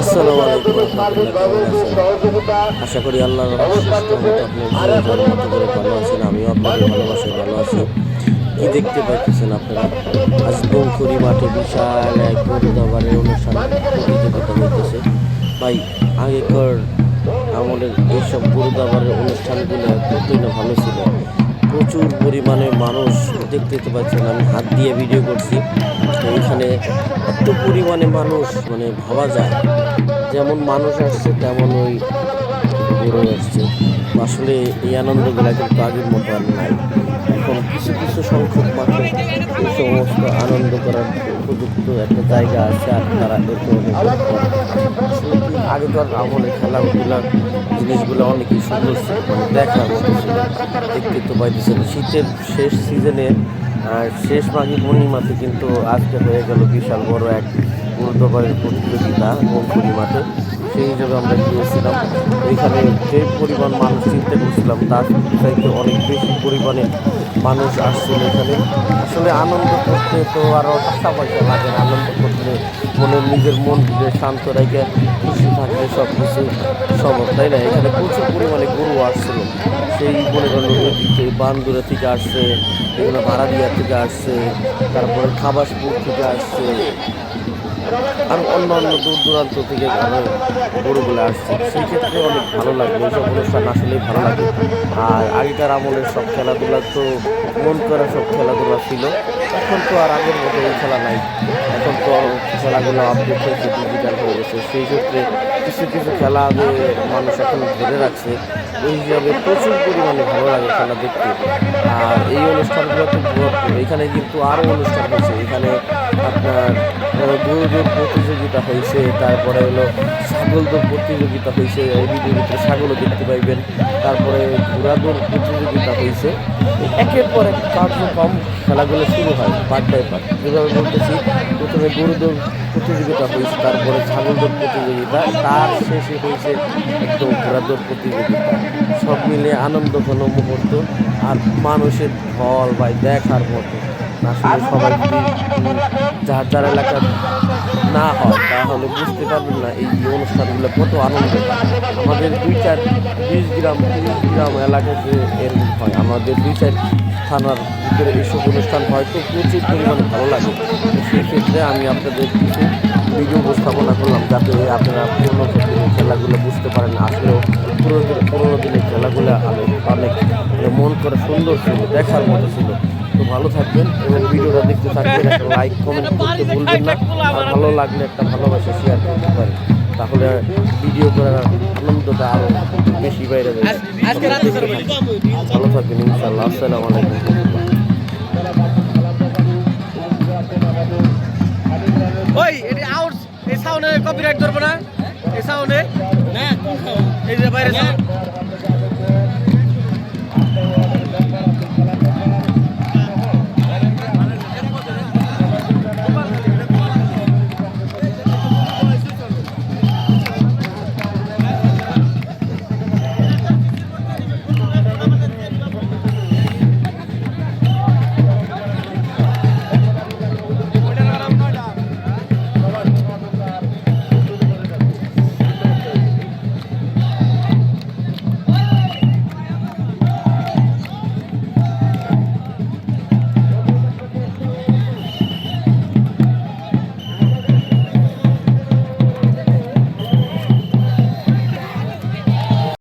আসসালামু আশা করি আল্লাহর আপনার মতো করে ভালো আছেন, আমিও আপনাদের ভালোবাসায় ভালো আছি কি দেখতে পাচ্ছেন আপনারা? আজ বঙ্কুরি মাঠে বিশাল এক গরুদাবারের অনুষ্ঠান প্রতিযোগিতা হইতেছে। ভাই, আগেকার আমলের এইসব গরুদাবারের অনুষ্ঠানগুলো কতই না ভালো ছিল। প্রচুর পরিমাণে মানুষ দেখতে পাচ্ছেন, আমি হাত দিয়ে ভিডিও করছি। এখানে এত পরিমাণে মানুষ মানে ভাবা যায়। যেমন মানুষ আসছে, তেমন ওই গরু আসছে। আসলে এই আনন্দগুলো কিন্তু আগের মতো আর নাই। এখন কিছু কিছু সংখ্যক মাত্র এই সমস্ত আনন্দ করার উপযুক্ত একটা জায়গা আছে, আর তারা এর আগেকার আমলে খেলাধুলার জিনিসগুলো অনেকই সুন্দর মানে দেখার মতো ছিল। দেখতে তো পাইতেছেন শীতের শেষ সিজনে শেষ মাঘে পূর্ণিমাতে কিন্তু আজকে হয়ে গেল বিশাল বড় এক গুরুত্বপূর্ণ প্রতিযোগিতা পূর্ণিমাতে। হিসাবে আমরা গিয়েছিলাম, এখানে যে পরিমাণ মানুষ চিনতে করছিলাম তার চাইতে অনেক বেশি পরিমাণে মানুষ আসছিল এখানে। আসলে আনন্দ করতে তো আরও টাকা পয়সা লাগে, আনন্দ করতে মনে নিজের মনকে শান্ত রেখে খুশি থাকলে সব কিছু সম্ভব, তাই না? এখানে প্রচুর পরিমাণে গরু আসছিল। সেই মনে করেন বান্দুরা থেকে আসছে, এগুলো ভাড়াদিয়া থেকে আসছে, তারপরে খাবাসপুর থেকে আসছে। আর অন্য অন্য দূর দূরান্ত থেকে গ্রামের গরুগুলো আসছে, সেই ক্ষেত্রে অনেক ভালো লাগে। এইসব অনুষ্ঠান আসলেই ভালো লাগে। আর আগেকার আমলের সব খেলাধুলা তো মন করা সব খেলাধুলা ছিল। এখন তো আর আগের মতো এই খেলা নাই। এখন তো খেলাগুলো আপডেট হয়েছে ডিজিটাল হয়ে গেছে। সেই ক্ষেত্রে কিছু কিছু খেলা আগে মানুষ এখন ধরে রাখছে, ওই হিসাবে প্রচুর পরিমাণে ভালো লাগে খেলা দেখতে। আর এই অনুষ্ঠানগুলো তো এখানে কিন্তু আরও অনুষ্ঠান হয়েছে। এখানে আপনার গরু দৌড় প্রতিযোগিতা হয়েছে তারপরে হলো ছাগল দৌড় প্রতিযোগিতা হয়েছে এই ভিডিওর ভিতরে ছাগলও দেখতে পাইবেন। তারপরে ঘোড়া দৌড় প্রতিযোগিতা হয়েছে একের পর এক কার্যক্রম খেলাগুলো শুরু হয় পার্ট বাই পার্ট যেভাবে বলতেছি, প্রথমে গরু দৌড় প্রতিযোগিতা হয়েছে তারপরে ছাগল দৌড় প্রতিযোগিতা, তার শেষে হয়েছে একদম ঘোড়া দৌড় প্রতিযোগিতা। সব মিলে আনন্দ ঘন মুহূর্ত আর মানুষের ঢল ভাই দেখার মতো। আসলে সবাই যদি যার যার এলাকার না হয়, তাহলে বুঝতে পারবেন না এই অনুষ্ঠানগুলো কত আনন্দ আমাদের দুই চার বিশ গ্রাম, তিরিশ গ্রাম এলাকাতে এরকম হয়, আমাদের দুই চার থানার ভিতরে এইসব অনুষ্ঠান হয়তো প্রচুর পরিমাণে ভালো লাগে। তো সেই আমি আপনাদের কিছু ভিডিও উপস্থাপনা করলাম, যাতে আপনারা পুরোনো দিনের খেলাগুলো বুঝতে পারেন। আসলেও পুরোনো পুরোনো দিনের খেলাগুলো অনেক মানে করে সুন্দর ছিল, দেখার মতো ছিল। তো ভালো থাকবেন এবং ভিডিওটা দেখতে থাকবেন একটা লাইক কমেন্ট করতে ভুলবেন না। আর ভালো লাগলে একটা ভালোবাসা শেয়ার করতে পারেন। তাহলে ভিডিও করার আনন্দটা আরও বেশি বাইরে যাবে। ভালো থাকবেন ইনশাল্লাহ আসসালামু আলাইকুম। ওই এটি আউট এই সাউন্ডে কপিরাইট ধরবো না? এই সাউন্ডে এই যে বাইরে sound।